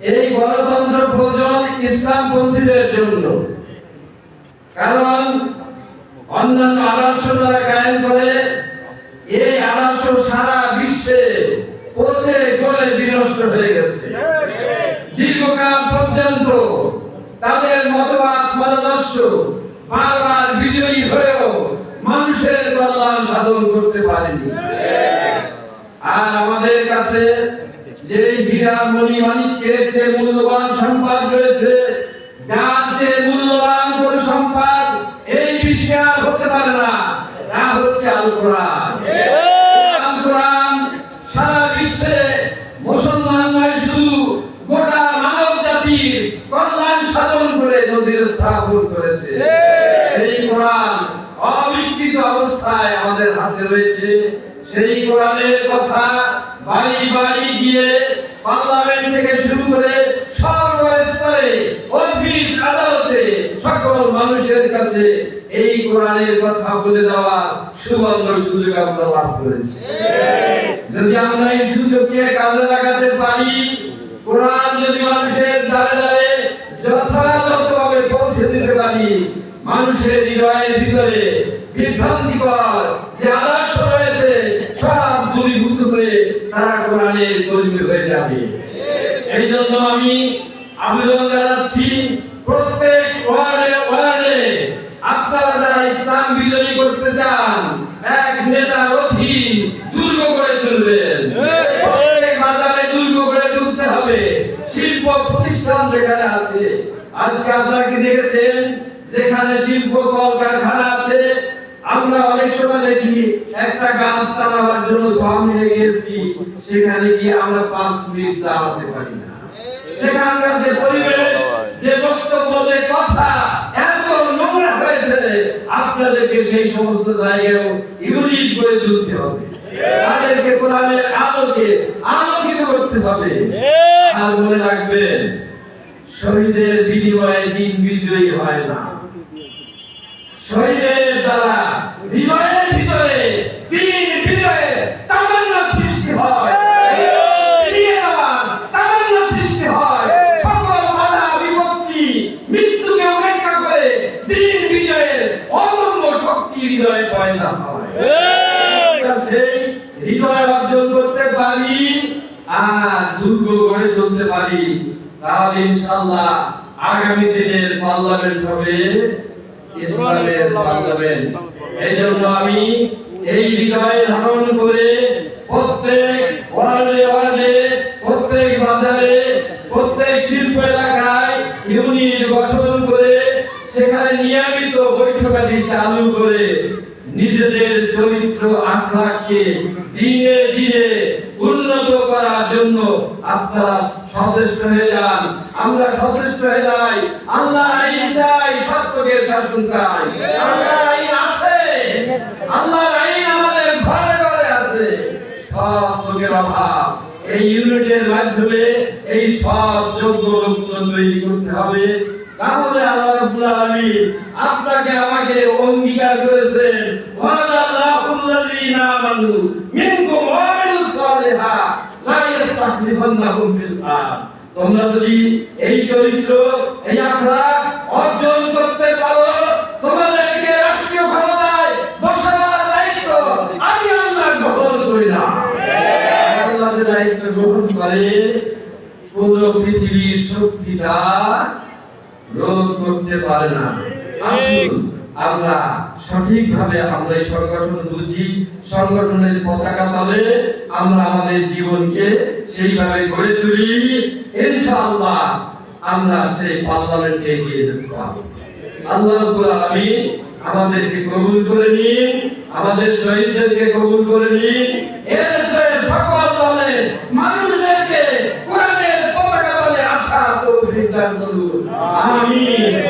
এই গণতন্ত্র প্রয়োজন ইসলামপন্থীদের জন্য। কারণ অন্যান্য আদর্শ যারা কায়েম করে এই আদর্শ সারা বিশ্বে বিনষ্ট হয়ে গেছে। দীর্ঘকাল পর্যন্ত তাদের মতবাদ, মতাদর্শ বারবার বিজয়ী হয়েও মানুষের কল্যাণ সাধন করতে পারেনি। আর আমাদের কাছে যে হীরা মণি যে মূল্যবান সম্পদ রয়েছে যার যে মূল্যবান কোন সম্পদ এই বিশ্বে আর হতে পারে না তা হচ্ছে আল কোরআন। আল কোরআন সারা বিশ্বে মুসলমান নয় শুধু গোটা মানব জাতির কল্যাণ সাধন করে নজির স্থাপন করেছে। কোরআন অবিকৃত অবস্থায় আমাদের হাতে রয়েছে। সেই কোরআনের কথা বাড়ি বাড়ি গিয়ে পার্লামেন্ট থেকে শুরু করে সর্বস্তরে, অফিস, আদালতে সকল মানুষের কাছে এই কোরআনের কথা বলে দেওয়া সুবর্ণ সুযোগ আমরা লাভ করেছি। যদি আমরা এই সুযোগকে কাজে লাগাতে পারি, কোরআন যদি মানুষের দ্বারে দ্বারে যথাযথভাবে পৌঁছে দিতে পারি, মানুষের হৃদয়ের ভিতরে বিভ্রান্তিকর যে আদর্শ রয়েছে সব দূরীভূত হয়ে তারা কোরআনের কর্মী হয়ে যাবে। এই জন্য আমি আবেদন জানাচ্ছি, প্রত্যেক ওয়ার্ডে ওয়ার্ডে আপনারা যারা ইসলাম বিজয়ী করতে চান, এক নেতার অধীন দুর্গ করে তুলবেন। প্রত্যেক বাজারে দুর্গ করে তুলতে হবে। শিল্প প্রতিষ্ঠান যেখানে আছে, আজকে আপনারা কি দেখেছেন? যেখানে শিল্প কলকারখানা আছে আমরা অনেক সময় দেখি একটা গাছ জন্য সেখানে গিয়ে আমরা পাঁচ মিনিট দাঁড়াতে পারি না। সেখানকার যে পরিবেশ, যে বক্তব্য, যে কথা, এত নোংরা হয়েছে, আপনাদেরকে সেই সমস্ত জায়গায় ইউনিট করে হবে। তাদেরকে কোরআনের আলোকে আলোকিত করতে হবে। আর মনে রাখবেন, শহীদের বিনিময়ে দিন বিজয়ী হয় না। শহীদের দ্বারা হৃদয়ের ভিতরে দিন বিজয়ে তামান্না সৃষ্টি হয় ফিরিয়ে দেওয়ার তামান্না সৃষ্টি হয় সকল বাধা বিপত্তি মৃত্যুকে উপেক্ষা করে দিন বিজয়ের অনন্য শক্তি হৃদয়ে পয়দা হয় সেই হৃদয় অর্জন করতে পারি আর দুর্গ গড়ে তুলতে পারি। তাহলে ইনশাআল্লাহ আগামী দিনের পার্লামেন্ট হবে ইসলামের পার্লামেন্ট এই জন্য আমি এই হৃদয় ধারণ করে প্রত্যেক ওয়ার্ডে ওয়ার্ডে বৈঠকাদি চালু করে নিজেদের চরিত্র আখলাককে দিনে দিনে উন্নত করার জন্য আপনারা সচেষ্ট হয়ে যান। আমরা সচেষ্ট হয়ে যাই। আল্লাহ চাই, সত্যকে শাসন চাই। আল্লাহ আছে। আল্লাহ আমাদের ঘরে ঘরে আছে। সব অভাব। এই ইউনিটের মাধ্যমে এই সব যোগ্য লোকগুলো তৈরি করতে হবে। তাহলে আল্লাহ আপনাকে আমাকে অঙ্গীকার করেছেন ওয়ালাল্লাহুল্লাযীনা আমানু মিনকুম এই চরিত্র, এই আখলাক অর্জন করতে পারো, তোমাদেরকে রাষ্ট্রীয় ক্ষমতায় বসাবার দায়িত্ব আমি শক্তিটা রোধ করতে পারে না। আমরা সঠিকভাবে আমরা এই সংগঠন বুঝি। সংগঠনের পতাকা তলে আমরা আমাদের জীবনকে সেইভাবে গড়ে তুলি। ইনশাআল্লাহ আমরা সেই পার্লামেন্টে এগিয়ে যেতে পারব। আল্লাহ রাব্বুল আলামিন আমাদেরকে কবুল করে নিন, আমাদের শহীদদেরকে কবুল করে নিন। এর মানুষদেরকে কোরআনের পতাকা